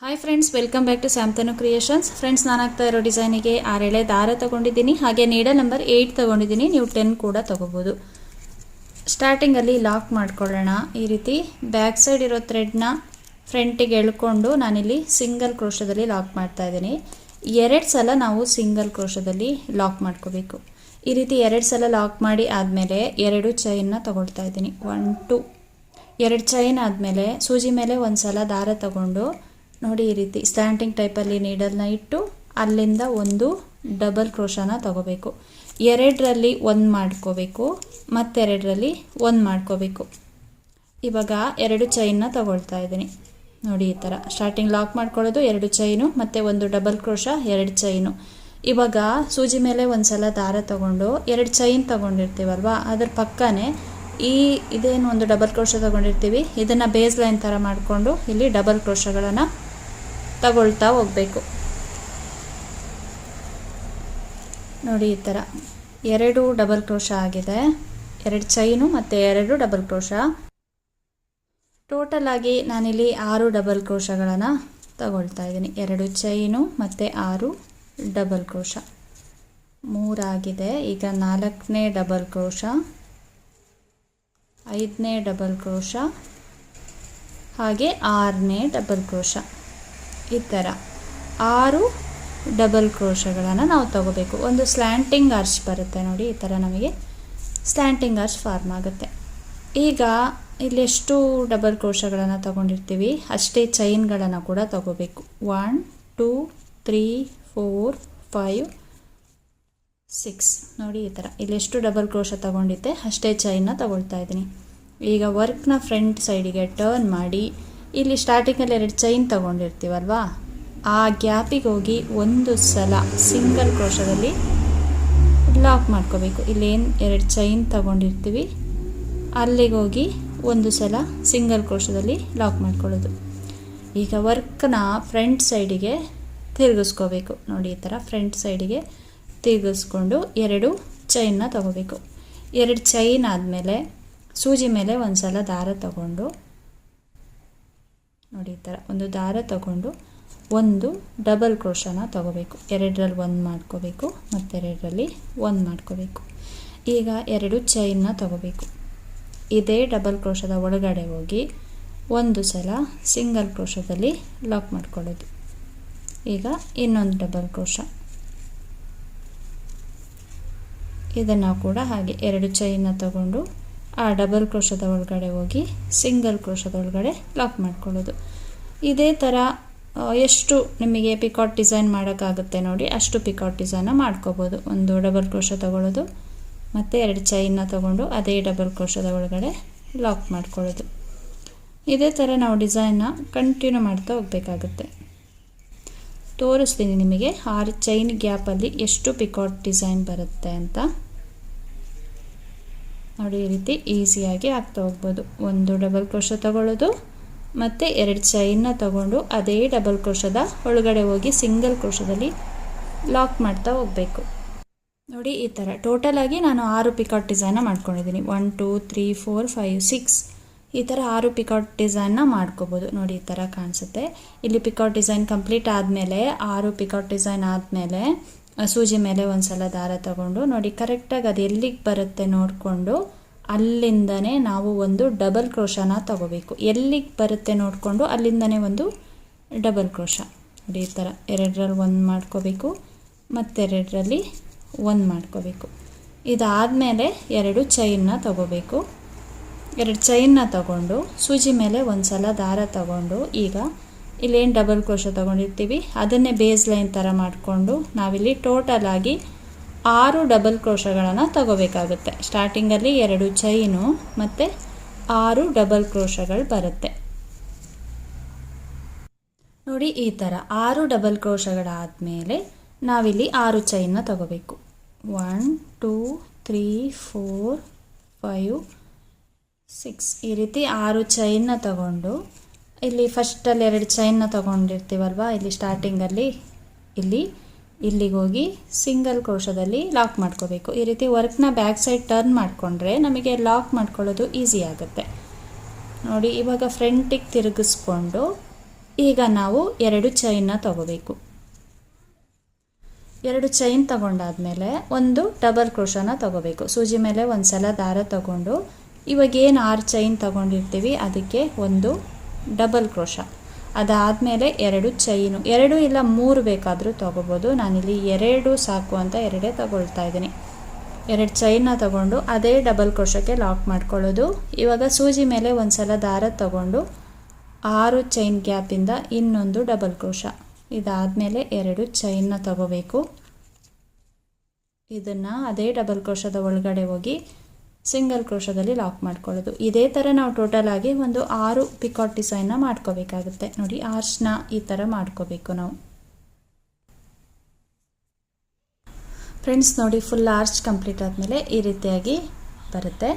Hi friends welcome back to Samtanu creations friends ನಾನು ಆಗ್ತಾ ಇರೋ ಡಿಸೈನಿಗೆ ಆರೆಳೆ ದಾರ ತಗೊಂಡಿದ್ದೀನಿ. ಹಾಗೆ ನೀಡಲ್ ನಂಬರ್ ಏಯ್ಟ್ ತಗೊಂಡಿದ್ದೀನಿ. ನೀವು ಟೆನ್ ಕೂಡ ತೊಗೋಬೋದು. ಸ್ಟಾರ್ಟಿಂಗಲ್ಲಿ ಲಾಕ್ ಮಾಡ್ಕೊಳ್ಳೋಣ. ಈ ರೀತಿ ಬ್ಯಾಕ್ ಸೈಡ್ ಇರೋ ಥ್ರೆಡ್ನ ಫ್ರಂಟಿಗೆ ಎಳ್ಕೊಂಡು ನಾನಿಲ್ಲಿ ಸಿಂಗಲ್ ಕ್ರೋಶದಲ್ಲಿ ಲಾಕ್ ಮಾಡ್ತಾ ಇದ್ದೀನಿ. ಎರಡು ಸಲ ನಾವು ಸಿಂಗಲ್ ಕ್ರೋಶದಲ್ಲಿ ಲಾಕ್ ಮಾಡ್ಕೋಬೇಕು. ಈ ರೀತಿ ಎರಡು ಸಲ ಲಾಕ್ ಮಾಡಿ ಆದಮೇಲೆ ಎರಡು ಚೈನ್ನ ತಗೊಳ್ತಾ ಇದ್ದೀನಿ. ಒನ್ ಟು ಎರಡು ಚೈನ್ ಆದಮೇಲೆ ಸೂಜಿ ಮೇಲೆ ಒಂದು ಸಲ ದಾರ ತಗೊಂಡು ನೋಡಿ ಈ ರೀತಿ ಸ್ಟ್ಯಾಂಟಿಂಗ್ ಟೈಪಲ್ಲಿ ನೀಡಲ್ನ ಇಟ್ಟು ಅಲ್ಲಿಂದ ಒಂದು ಡಬಲ್ ಕ್ರೋಶನ ತಗೋಬೇಕು. ಎರಡರಲ್ಲಿ ಒಂದು ಮಾಡ್ಕೋಬೇಕು, ಮತ್ತೆರಡರಲ್ಲಿ ಒಂದು ಮಾಡ್ಕೋಬೇಕು. ಇವಾಗ ಎರಡು ಚೈನ್ನ ತಗೊಳ್ತಾ ಇದ್ದೀನಿ. ನೋಡಿ ಈ ಥರ ಸ್ಟಾರ್ಟಿಂಗ್ ಲಾಕ್ ಮಾಡ್ಕೊಳ್ಳೋದು ಎರಡು ಚೈನು ಮತ್ತು ಒಂದು ಡಬಲ್ ಕ್ರೋಶ ಎರಡು ಚೈನು ಇವಾಗ ಸೂಜಿ ಮೇಲೆ ಒಂದು ಸಲ ದಾರ ತಗೊಂಡು ಎರಡು ಚೈನ್ ತಗೊಂಡಿರ್ತೀವಲ್ವಾ? ಅದ್ರ ಪಕ್ಕನೇ ಈ ಇದೇನು ಒಂದು ಡಬಲ್ ಕ್ರೋಶ ತಗೊಂಡಿರ್ತೀವಿ? ಇದನ್ನು ಬೇಸ್ ಲೈನ್ ಥರ ಮಾಡಿಕೊಂಡು ಇಲ್ಲಿ ಡಬಲ್ ಕ್ರೋಶಗಳನ್ನು ತಗೊಳ್ತಾ ಹೋಗಬೇಕು. ನೋಡಿ ಈ ಥರ. ಎರಡು ಡಬಲ್ ಕ್ರೋಶ ಆಗಿದೆ. ಎರಡು ಚೈನು ಮತ್ತು ಎರಡು ಡಬಲ್ ಕ್ರೋಶ. ಟೋಟಲ್ ಆಗಿ ನಾನಿಲ್ಲಿ ಆರು ಡಬಲ್ ಕ್ರೋಶಗಳನ್ನು ತಗೊಳ್ತಾ ಇದ್ದೀನಿ. ಎರಡು ಚೈನು ಮತ್ತು ಆರು ಡಬಲ್ ಕ್ರೋಶ. ಮೂರಾಗಿದೆ. ಈಗ ನಾಲ್ಕನೇ ಡಬಲ್ ಕ್ರೋಶ. ಐದನೇ ಡಬಲ್ ಕ್ರೋಶ. ಹಾಗೆ ಆರನೇ ಡಬಲ್ ಕ್ರೋಶ. ಈ ಥರ ಆರು ಡಬಲ್ ಕ್ರೋಶಗಳನ್ನು ನಾವು ತಗೋಬೇಕು. ಒಂದು ಸ್ಲ್ಯಾಂಟಿಂಗ್ ಆರ್ಚ್ ಬರುತ್ತೆ ನೋಡಿ, ಈ ಥರ ನಮಗೆ ಸ್ಲ್ಯಾಂಟಿಂಗ್ ಆರ್ಚ್ ಫಾರ್ಮ್ ಆಗುತ್ತೆ. ಈಗ ಇಲ್ಲಿ ಎಷ್ಟು ಡಬಲ್ ಕ್ರೋಶಗಳನ್ನು ತಗೊಂಡಿರ್ತೀವಿ, ಅಷ್ಟೇ ಚೈನ್ಗಳನ್ನು ಕೂಡ ತಗೋಬೇಕು. One two three four five six ನೋಡಿ ಈ ಥರ, ಇಲ್ಲಿ ಎಷ್ಟು ಡಬಲ್ ಕ್ರೋಶ ತಗೊಂಡಿದ್ದೆ, ಅಷ್ಟೇ ಚೈನ್ನ ತಗೊಳ್ತಾ ಇದ್ದೀನಿ. ಈಗ ವರ್ಕ್ನ ಫ್ರಂಟ್ ಸೈಡಿಗೆ ಟರ್ನ್ ಮಾಡಿ ಇಲ್ಲಿ ಸ್ಟಾರ್ಟಿಂಗಲ್ಲಿ ಎರಡು ಚೈನ್ ತಗೊಂಡಿರ್ತೀವಲ್ವಾ? ಆ ಗ್ಯಾಪಿಗೆ ಹೋಗಿ ಒಂದು ಸಲ ಸಿಂಗಲ್ ಕ್ರೋಶದಲ್ಲಿ ಲಾಕ್ ಮಾಡ್ಕೋಬೇಕು. ಇಲ್ಲೇನು ಎರಡು ಚೈನ್ ತಗೊಂಡಿರ್ತೀವಿ. ಅಲ್ಲಿಗೆ ಹೋಗಿ ಒಂದು ಸಲ ಸಿಂಗಲ್ ಕ್ರೋಶದಲ್ಲಿ ಲಾಕ್ ಮಾಡ್ಕೊಳ್ಳೋದು. ಈಗ ವರ್ಕ್ನ ಫ್ರಂಟ್ ಸೈಡಿಗೆ ತಿರುಗಿಸ್ಕೋಬೇಕು. ನೋಡಿ, ಈ ಥರ ಫ್ರಂಟ್ ಸೈಡಿಗೆ ತಿರುಗಿಸ್ಕೊಂಡು ಎರಡು ಚೈನ್ನ ತಗೋಬೇಕು. ಎರಡು ಚೈನ್ ಆದಮೇಲೆ ಸೂಜಿ ಮೇಲೆ ಒಂದು ಸಲ ದಾರ ತಗೊಂಡು ನೋಡಿ ಈ ಥರ. ಒಂದು ದಾರ ತಗೊಂಡು ಒಂದು ಡಬಲ್ ಕ್ರೋಶನ ತಗೋಬೇಕು. ಎರಡರಲ್ಲಿ ಒಂದು ಮಾಡ್ಕೋಬೇಕು, ಮತ್ತೆರಡರಲ್ಲಿ ಒಂದು ಮಾಡ್ಕೋಬೇಕು. ಈಗ ಎರಡು ಚೈನ್ನ ತಗೋಬೇಕು. ಇದೇ ಡಬಲ್ ಕ್ರೋಶದ ಒಳಗಡೆ ಹೋಗಿ ಒಂದು ಸಲ ಸಿಂಗಲ್ ಕ್ರೋಶದಲ್ಲಿ ಲಾಕ್ ಮಾಡ್ಕೊಳ್ಳೋದು. ಈಗ ಇನ್ನೊಂದು ಡಬಲ್ ಕ್ರೋಶ ಇದನ್ನು ಕೂಡ ಹಾಗೆ ಎರಡು ಚೈನ ತಗೊಂಡು ಆ ಡಬಲ್ ಕ್ರೋಶದ ಒಳಗಡೆ ಹೋಗಿ ಸಿಂಗಲ್ ಕ್ರೋಶದ ಒಳಗಡೆ ಲಾಕ್ ಮಾಡ್ಕೊಳ್ಳೋದು. ಇದೇ ಥರ ಎಷ್ಟು ನಿಮಗೆ ಪಿಕಾಟ್ ಡಿಸೈನ್ ಮಾಡೋಕ್ಕಾಗುತ್ತೆ ನೋಡಿ, ಅಷ್ಟು ಪಿಕಾಟ್ ಡಿಸೈನ ಮಾಡ್ಕೋಬೋದು. ಒಂದು ಡಬಲ್ ಕ್ರೋಶ ತಗೊಳ್ಳೋದು, ಮತ್ತು ಎರಡು ಚೈನ ತಗೊಂಡು ಅದೇ ಡಬಲ್ ಕ್ರೋಶದ ಒಳಗಡೆ ಲಾಕ್ ಮಾಡ್ಕೊಳ್ಳೋದು. ಇದೇ ಥರ ನಾವು ಡಿಸೈನ್ನ ಕಂಟಿನ್ಯೂ ಮಾಡ್ತಾ ಹೋಗಬೇಕಾಗುತ್ತೆ. ತೋರಿಸ್ತೀನಿ ನಿಮಗೆ, ಆರು ಚೈನ್ ಗ್ಯಾಪಲ್ಲಿ ಎಷ್ಟು ಪಿಕಾಟ್ ಡಿಸೈನ್ ಬರುತ್ತೆ ಅಂತ. ನೋಡಿ, ಈ ರೀತಿ ಈಸಿಯಾಗಿ ಆಗ್ತಾ ಹೋಗ್ಬೋದು. ಒಂದು ಡಬಲ್ ಕ್ರೋಶ ತಗೊಳ್ಳೋದು, ಮತ್ತು ಎರಡು ಚೈನ್ನ ತಗೊಂಡು ಅದೇ ಡಬಲ್ ಕ್ರೋಶದ ಒಳಗಡೆ ಹೋಗಿ ಸಿಂಗಲ್ ಕ್ರೋಶದಲ್ಲಿ ಲಾಕ್ ಮಾಡ್ತಾ ಹೋಗಬೇಕು. ನೋಡಿ, ಈ ಥರ. ಟೋಟಲ್ ಆಗಿ ನಾನು ಆರು ಪಿಕಾಟ್ ಡಿಸೈನ್ನ ಮಾಡ್ಕೊಂಡಿದ್ದೀನಿ. One, two, three, four, five, six. ಈ ಥರ ಆರು ಪಿಕಾಟ್ ಡಿಸೈನ್ನ ಮಾಡ್ಕೋಬೋದು. ನೋಡಿ, ಈ ಥರ ಕಾಣಿಸುತ್ತೆ. ಇಲ್ಲಿ ಪಿಕಾಟ್ ಡಿಸೈನ್ ಕಂಪ್ಲೀಟ್ ಆದಮೇಲೆ, ಆರು ಪಿಕಾಟ್ ಡಿಸೈನ್ ಆದಮೇಲೆ ಸೂಜಿ ಮೇಲೆ ಒಂದು ಸಲ ದಾರ ತಗೊಂಡು ನೋಡಿ, ಕರೆಕ್ಟಾಗಿ ಅದು ಎಲ್ಲಿಗೆ ಬರುತ್ತೆ ನೋಡಿಕೊಂಡು ಅಲ್ಲಿಂದನೇ ನಾವು ಒಂದು ಡಬಲ್ ಕ್ರೋಶನ ತಗೋಬೇಕು. ಎಲ್ಲಿಗೆ ಬರುತ್ತೆ ನೋಡಿಕೊಂಡು ಅಲ್ಲಿಂದನೇ ಒಂದು ಡಬಲ್ ಕ್ರೋಶ. ನೋಡಿ, ಈ ಥರ ಎರಡರಲ್ಲಿ ಒಂದು ಮಾಡ್ಕೋಬೇಕು, ಮತ್ತೆರಡರಲ್ಲಿ ಒಂದು ಮಾಡ್ಕೋಬೇಕು. ಇದಾದಮೇಲೆ ಎರಡು ಚೈನ್ನ ತಗೋಬೇಕು. ಎರಡು ಚೈನ್ನ ತಗೊಂಡು ಸೂಜಿ ಮೇಲೆ ಒಂದು ಸಲ ದಾರ ತಗೊಂಡು ಈಗ ಇಲ್ಲೇನು ಡಬಲ್ ಕ್ರೋಶ ತೊಗೊಂಡಿರ್ತೀವಿ. ಅದನ್ನೇ ಬೇಸ್ ಲೈನ್ ಥರ ಮಾಡಿಕೊಂಡು ನಾವಿಲ್ಲಿ ಟೋಟಲ್ ಆಗಿ ಆರು ಡಬಲ್ ಕ್ರೋಶಗಳನ್ನು ತಗೋಬೇಕಾಗುತ್ತೆ. ಸ್ಟಾರ್ಟಿಂಗಲ್ಲಿ ಎರಡು ಚೈನು ಮತ್ತು ಆರು ಡಬಲ್ ಕ್ರೋಶಗಳು ಬರುತ್ತೆ. ನೋಡಿ ಈ ಥರ ಆರು ಡಬಲ್ ಕ್ರೋಶಗಳಾದಮೇಲೆ ನಾವಿಲ್ಲಿ ಆರು ಚೈನ್ನ ತಗೋಬೇಕು. One two three four five six ಈ ರೀತಿ ಆರು ಚೈನ್ನ ತಗೊಂಡು ಇಲ್ಲಿ ಫಸ್ಟಲ್ಲಿ ಎರಡು ಚೈನ್ನ ತೊಗೊಂಡಿರ್ತೀವಲ್ವ? ಇಲ್ಲಿ ಸ್ಟಾರ್ಟಿಂಗಲ್ಲಿ ಇಲ್ಲಿ, ಇಲ್ಲಿಗೆ ಹೋಗಿ ಸಿಂಗಲ್ ಕ್ರೋಶದಲ್ಲಿ ಲಾಕ್ ಮಾಡ್ಕೋಬೇಕು. ಈ ರೀತಿ ವರ್ಕ್ನ ಬ್ಯಾಕ್ ಸೈಡ್ ಟರ್ನ್ ಮಾಡಿಕೊಂಡ್ರೆ ನಮಗೆ ಲಾಕ್ ಮಾಡ್ಕೊಳ್ಳೋದು ಈಸಿ ಆಗುತ್ತೆ. ನೋಡಿ, ಇವಾಗ ಫ್ರಂಟಿಗೆ ತಿರುಗಿಸ್ಕೊಂಡು ಈಗ ನಾವು ಎರಡು ಚೈನ್ನ ತಗೋಬೇಕು. ಎರಡು ಚೈನ್ ತಗೊಂಡಾದ್ಮೇಲೆ ಒಂದು ಡಬಲ್ ಕ್ರೋಶನ ತಗೋಬೇಕು. ಸೂಜಿ ಮೇಲೆ ಒಂದು ಸಲ ದಾರ ತಗೊಂಡು ಇವಾಗೇನು ಆರು ಚೈನ್ ತಗೊಂಡಿರ್ತೀವಿ? ಅದಕ್ಕೆ ಒಂದು ಡಬಲ್ ಕ್ರೋಶ. ಅದಾದಮೇಲೆ ಎರಡು ಚೈನು. ಎರಡು ಇಲ್ಲ ಮೂರು ಬೇಕಾದರೂ ತೊಗೋಬೋದು. ನಾನಿಲ್ಲಿ ಎರಡು ಸಾಕು ಅಂತ ಎರಡೇ ತಗೊಳ್ತಾ ಇದ್ದೀನಿ. ಎರಡು ಚೈನ್ನ ತಗೊಂಡು ಅದೇ ಡಬಲ್ ಕ್ರೋಶಕ್ಕೆ ಲಾಕ್ ಮಾಡ್ಕೊಳ್ಳೋದು. ಇವಾಗ ಸೂಜಿ ಮೇಲೆ ಒಂದು ಸಲ ದಾರ ತಗೊಂಡು ಆರು ಚೈನ್ ಗ್ಯಾಪಿಂದ ಇನ್ನೊಂದು ಡಬಲ್ ಕ್ರೋಶ. ಇದಾದಮೇಲೆ ಎರಡು ಚೈನ್ನ ತಗೋಬೇಕು. ಇದನ್ನು ಅದೇ ಡಬಲ್ ಕ್ರೋಶದ ಒಳಗಡೆ ಹೋಗಿ ಸಿಂಗಲ್ ಕ್ರೋಶದಲ್ಲಿ ಲಾಕ್ ಮಾಡ್ಕೊಳ್ಳೋದು. ಇದೇ ಥರ ನಾವು ಟೋಟಲ್ ಆಗಿ ಒಂದು ಆರು ಪಿಕಾಟ್ ಡಿಸೈನ್ನ ಮಾಡ್ಕೋಬೇಕಾಗುತ್ತೆ. ನೋಡಿ ಆರ್ಚ್ನ ಈ ಥರ ಮಾಡ್ಕೋಬೇಕು ನಾವು. ಫ್ರೆಂಡ್ಸ್ ನೋಡಿ ಫುಲ್ ಆರ್ಚ್ ಕಂಪ್ಲೀಟ್ ಆದಮೇಲೆ ಈ ರೀತಿಯಾಗಿ ಬರುತ್ತೆ.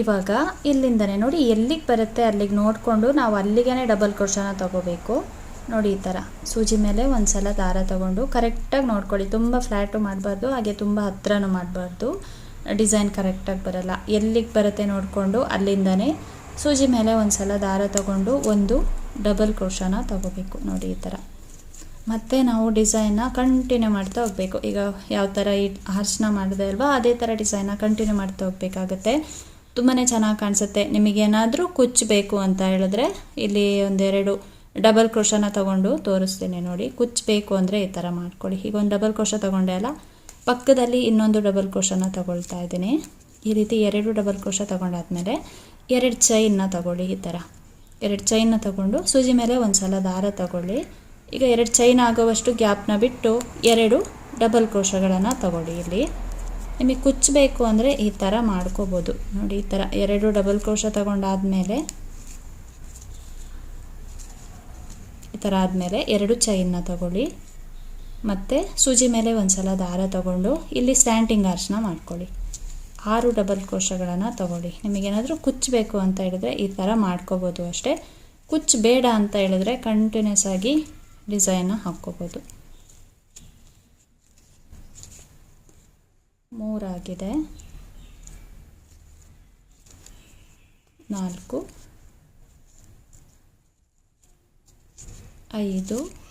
ಇವಾಗ ಇಲ್ಲಿಂದನೇ ನೋಡಿ, ಎಲ್ಲಿಗೆ ಬರುತ್ತೆ ಅಲ್ಲಿಗೆ ನೋಡಿಕೊಂಡು ನಾವು ಅಲ್ಲಿಗೆ ಡಬಲ್ ಕ್ರೋಶನ ತಗೋಬೇಕು. ನೋಡಿ, ಈ ಥರ ಸೂಜಿ ಮೇಲೆ ಒಂದು ಸಲ ದಾರ ತಗೊಂಡು ಕರೆಕ್ಟಾಗಿ ನೋಡ್ಕೊಳ್ಳಿ. ತುಂಬ ಫ್ಲ್ಯಾಟು ಮಾಡಬಾರ್ದು, ಹಾಗೆ ತುಂಬ ಹತ್ತಿರನೂ ಮಾಡಬಾರ್ದು. ಡಿಸೈನ್ ಕರೆಕ್ಟಾಗಿ ಬರಲ್ಲ. ಎಲ್ಲಿಗೆ ಬರುತ್ತೆ ನೋಡಿಕೊಂಡು ಅಲ್ಲಿಂದನೇ ಸೂಜಿ ಮೇಲೆ ಒಂದು ಸಲ ದಾರ ತಗೊಂಡು ಒಂದು ಡಬಲ್ ಕ್ರೋಶನ ತಗೋಬೇಕು ನೋಡಿ ಈ ಥರ ಮತ್ತು ನಾವು ಡಿಸೈನ್ನ ಕಂಟಿನ್ಯೂ ಮಾಡ್ತಾ ಹೋಗಬೇಕು. ಈಗ ಯಾವ ಥರ ಈ ಹರ್ಷನ ಮಾಡಿದೆ ಅಲ್ವಾ, ಅದೇ ಥರ ಡಿಸೈನ್ನ ಕಂಟಿನ್ಯೂ ಮಾಡ್ತಾ ಹೋಗಬೇಕಾಗತ್ತೆ. ತುಂಬಾ ಚೆನ್ನಾಗಿ ಕಾಣಿಸುತ್ತೆ. ನಿಮಗೇನಾದರೂ ಕುಚ್ಚಬೇಕು ಅಂತ ಹೇಳಿದ್ರೆ ಇಲ್ಲಿ ಒಂದೆರಡು ಡಬಲ್ ಕ್ರೋಶನ ತಗೊಂಡು ತೋರಿಸ್ತೀನಿ ನೋಡಿ. ಕುಚ್ಚಬೇಕು ಅಂದರೆ ಈ ಥರ ಮಾಡ್ಕೊಳ್ಳಿ. ಈಗ ಒಂದು ಡಬಲ್ ಕ್ರೋಶ ತಗೊಂಡೆ ಅಲ್ಲ ಪಕ್ಕದಲ್ಲಿ ಇನ್ನೊಂದು ಡಬಲ್ ಕ್ರೋಶನ ತಗೊಳ್ತಾ ಇದ್ದೀನಿ. ಈ ರೀತಿ ಎರಡು ಡಬಲ್ ಕ್ರೋಶ ತಗೊಂಡಾದ್ಮೇಲೆ ಎರಡು ಚೈನ್ನ ತಗೊಳ್ಳಿ ಈ ಥರ ಎರಡು ಚೈನ್ನ ತಗೊಂಡು ಸೂಜಿ ಮೇಲೆ ಒಂದು ಸಲ ದಾರ ತಗೊಳ್ಳಿ. ಈಗ ಎರಡು ಚೈನ್ ಆಗೋವಷ್ಟು ಗ್ಯಾಪ್ನ ಬಿಟ್ಟು ಎರಡು ಡಬಲ್ ಕ್ರೋಶಗಳನ್ನು ತಗೊಳ್ಳಿ ಇಲ್ಲಿ. ನಿಮಗೆ ಕುಚ್ಚಬೇಕು ಅಂದರೆ ಈ ಥರ ಮಾಡ್ಕೋಬೋದು. ನೋಡಿ ಈ ಥರ ಎರಡು ಡಬಲ್ ಕ್ರೋಶ ತಗೊಂಡಾದ್ಮೇಲೆ ಈ ಥರ ಆದಮೇಲೆ ಎರಡು ಚೈನ್ನ ತಗೊಳ್ಳಿ. ಮತ್ತು ಸೂಜಿ ಮೇಲೆ ಒಂದು ಸಲ ದಾರ ತಗೊಂಡು ಇಲ್ಲಿ ಸ್ಟ್ಯಾಂಡಿಂಗ್ ಆರ್ಚ್ನ ಮಾಡ್ಕೊಳ್ಳಿ. ಆರು ಡಬಲ್ ಕೋಶಗಳನ್ನು ತಗೊಳ್ಳಿ. ನಿಮಗೇನಾದರೂ ಕುಚ್ಚಬೇಕು ಅಂತ ಹೇಳಿದ್ರೆ ಈ ಥರ ಮಾಡ್ಕೋಬೋದು ಅಷ್ಟೇ. ಕುಚ್ಚು ಬೇಡ ಅಂತ ಹೇಳಿದ್ರೆ ಕಂಟಿನ್ಯೂಸ್ ಆಗಿ ಡಿಸೈನ್ನ ಹಾಕ್ಕೋಬೋದು. ಮೂರಾಗಿದೆ. ನಾಲ್ಕು. ಐದು.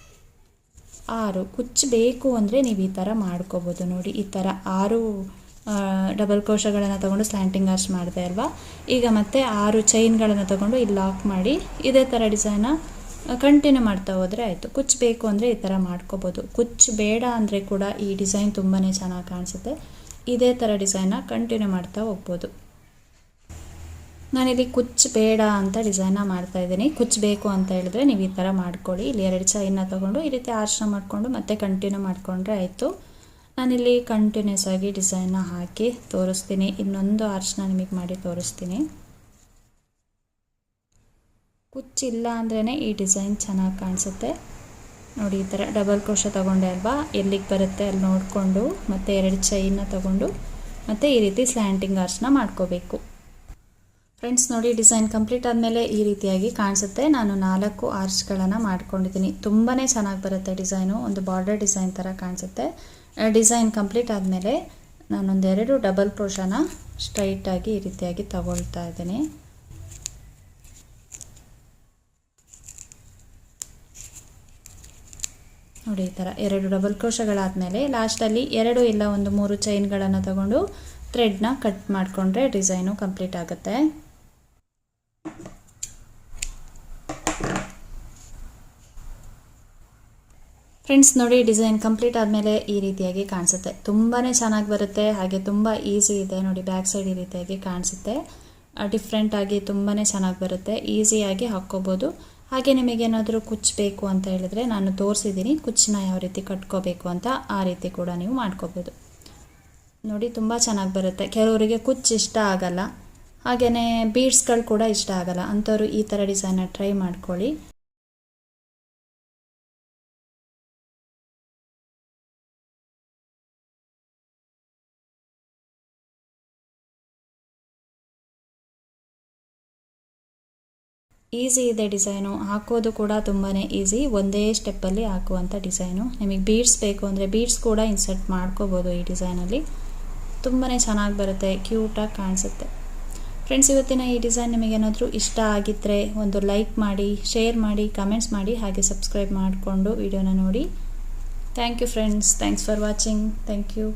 ಆರು ಕುಚ್ಚು ಬೇಕು ಅಂದರೆ ನೀವು ಈ ಥರ ಮಾಡ್ಕೋಬೋದು ನೋಡಿ, ಈ ಥರ ಆರು ಡಬಲ್ ಕೋಶಗಳನ್ನು ತಗೊಂಡು ಸ್ಲ್ಯಾಂಟಿಂಗ್ ಆರ್ಚ್ ಮಾಡಿದೆ ಅಲ್ವಾ? ಈಗ ಮತ್ತೆ ಆರು ಚೈನ್ಗಳನ್ನು ತಗೊಂಡು ಇಲ್ಲಿ ಲಾಕ್ ಮಾಡಿ ಇದೇ ಥರ ಡಿಸೈನ ಕಂಟಿನ್ಯೂ ಮಾಡ್ತಾ ಹೋದರೆ ಆಯಿತು. ಕುಚ್ಚು ಬೇಕು ಅಂದರೆ ಈ ಥರ ಮಾಡ್ಕೋಬೋದು. ಕುಚ್ಚು ಬೇಡ ಅಂದರೆ ಕೂಡ ಈ ಡಿಸೈನ್ ತುಂಬಾ ಚೆನ್ನಾಗಿ ಕಾಣಿಸುತ್ತೆ. ಇದೇ ಥರ ಡಿಸೈನ್ನ ಕಂಟಿನ್ಯೂ ಮಾಡ್ತಾ ಹೋಗ್ಬೋದು. ನಾನಿಲ್ಲಿ ಕುಚ್ಚು ಬೇಡ ಅಂತ ಡಿಸೈನ್ ಮಾಡ್ತಾ ಇದ್ದೀನಿ. ಕುಚ್ಚು ಬೇಕು ಅಂತ ಹೇಳಿದ್ರೆ ನೀವು ಈ ಥರ ಮಾಡ್ಕೊಳ್ಳಿ. ಇಲ್ಲಿ ಎರಡು ಚೈನ ತೊಗೊಂಡು ಈ ರೀತಿ ಆರ್ಶನ ಮಾಡಿಕೊಂಡು ಮತ್ತೆ ಕಂಟಿನ್ಯೂ ಮಾಡಿಕೊಂಡ್ರೆ ಆಯಿತು. ನಾನಿಲ್ಲಿ ಕಂಟಿನ್ಯೂಸ್ ಆಗಿ ಡಿಸೈನ್ನ ಹಾಕಿ ತೋರಿಸ್ತೀನಿ. ಇನ್ನೊಂದು ಆರ್ಶನ ನಿಮಗೆ ಮಾಡಿ ತೋರಿಸ್ತೀನಿ. ಕುಚ್ಚಿಲ್ಲ ಅಂದ್ರೇ ಈ ಡಿಸೈನ್ ಚೆನ್ನಾಗಿ ಕಾಣಿಸುತ್ತೆ. ನೋಡಿ ಈ ಥರ ಡಬಲ್ ಕ್ರೋಶ ತೊಗೊಂಡೆ ಅಲ್ವಾ? ಎಲ್ಲಿಗೆ ಬರುತ್ತೆ ಅಲ್ಲಿ ನೋಡಿಕೊಂಡು ಮತ್ತು ಎರಡು ಚೈನ ತಗೊಂಡು ಮತ್ತು ಈ ರೀತಿ ಸ್ಲ್ಯಾಂಟಿಂಗ್ ಆರ್ಶನ ಮಾಡ್ಕೋಬೇಕು. ಫ್ರೆಂಡ್ಸ್ ನೋಡಿ ಡಿಸೈನ್ ಕಂಪ್ಲೀಟ್ ಆದಮೇಲೆ ಈ ರೀತಿಯಾಗಿ ಕಾಣಿಸುತ್ತೆ. ನಾನು ನಾಲ್ಕು ಆರ್ಚ್ಗಳನ್ನು ಮಾಡ್ಕೊಂಡಿದ್ದೀನಿ. ತುಂಬಾ ಚೆನ್ನಾಗಿ ಬರುತ್ತೆ ಡಿಸೈನು ಒಂದು ಬಾರ್ಡರ್ ಡಿಸೈನ್ ಥರ ಕಾಣಿಸುತ್ತೆ. ಡಿಸೈನ್ ಕಂಪ್ಲೀಟ್ ಆದಮೇಲೆ ನಾನೊಂದೆರಡು ಡಬಲ್ ಕ್ರೋಶನ ಸ್ಟ್ರೈಟಾಗಿ ಈ ರೀತಿಯಾಗಿ ತಗೊಳ್ತಾ ಇದ್ದೀನಿ. ನೋಡಿ, ಈ ಥರ ಎರಡು ಡಬಲ್ ಕ್ರೋಶಗಳಾದಮೇಲೆ ಲಾಸ್ಟಲ್ಲಿ ಎರಡು ಇಲ್ಲ ಒಂದು ಮೂರು ಚೈನ್ಗಳನ್ನು ತಗೊಂಡು ಥ್ರೆಡ್ನ ಕಟ್ ಮಾಡಿಕೊಂಡ್ರೆ ಡಿಸೈನು ಕಂಪ್ಲೀಟ್ ಆಗುತ್ತೆ. ಫ್ರೆಂಡ್ಸ್ ನೋಡಿ ಡಿಸೈನ್ ಕಂಪ್ಲೀಟ್ ಆದಮೇಲೆ ಈ ರೀತಿಯಾಗಿ ಕಾಣಿಸುತ್ತೆ. ತುಂಬಾ ಚೆನ್ನಾಗಿ ಬರುತ್ತೆ, ಹಾಗೆ ತುಂಬ ಈಸಿ ಇದೆ. ನೋಡಿ ಬ್ಯಾಕ್ ಸೈಡ್ ಈ ರೀತಿಯಾಗಿ ಕಾಣಿಸುತ್ತೆ. ಡಿಫ್ರೆಂಟಾಗಿ ತುಂಬಾ ಚೆನ್ನಾಗಿ ಬರುತ್ತೆ. ಈಸಿಯಾಗಿ ಹಾಕ್ಕೋಬೋದು. ಹಾಗೆ ನಿಮಗೇನಾದರೂ ಕುಚ್ಚಬೇಕು ಅಂತ ಹೇಳಿದ್ರೆ ನಾನು ತೋರಿಸಿದ್ದೀನಿ. ಕುಚ್ಚನ್ನ ಯಾವ ರೀತಿ ಕಟ್ಕೋಬೇಕು ಅಂತ ಆ ರೀತಿ ಕೂಡ ನೀವು ಮಾಡ್ಕೋಬೋದು. ನೋಡಿ ತುಂಬ ಚೆನ್ನಾಗಿ ಬರುತ್ತೆ. ಕೆಲವರಿಗೆ ಕುಚ್ಚು ಇಷ್ಟ ಆಗಲ್ಲ. ಹಾಗೆಯೇ ಬೀಡ್ಸ್ಗಳು ಕೂಡ ಇಷ್ಟ ಆಗಲ್ಲ. ಅಂಥವ್ರು ಈ ಥರ ಡಿಸೈನ್ನ ಟ್ರೈ ಮಾಡ್ಕೊಳ್ಳಿ. ಈಸಿ ಇದೆ ಡಿಸೈನು. ಹಾಕೋದು ಕೂಡ ತುಂಬಾ ಈಸಿ. ಒಂದೇ ಸ್ಟೆಪ್ಪಲ್ಲಿ ಹಾಕುವಂಥ ಡಿಸೈನು. ನಿಮಗೆ ಬೀಡ್ಸ್ ಬೇಕು ಅಂದರೆ ಬೀಡ್ಸ್ ಕೂಡ ಇನ್ಸರ್ಟ್ ಮಾಡ್ಕೋಬೋದು ಈ ಡಿಸೈನಲ್ಲಿ. ತುಂಬಾ ಚೆನ್ನಾಗಿ ಬರುತ್ತೆ, ಕ್ಯೂಟಾಗಿ ಕಾಣಿಸುತ್ತೆ. ಫ್ರೆಂಡ್ಸ್ ಇವತ್ತಿನ ಈ ಡಿಸೈನ್ ನಿಮಗೇನಾದರೂ ಇಷ್ಟ ಆಗಿದ್ದರೆ ಒಂದು ಲೈಕ್ ಮಾಡಿ ಶೇರ್ ಮಾಡಿ ಕಮೆಂಟ್ಸ್ ಮಾಡಿ, ಹಾಗೆ ಸಬ್ಸ್ಕ್ರೈಬ್ ಮಾಡಿಕೊಂಡು ವಿಡಿಯೋನ ನೋಡಿ. Thank you friends thanks for watching thank you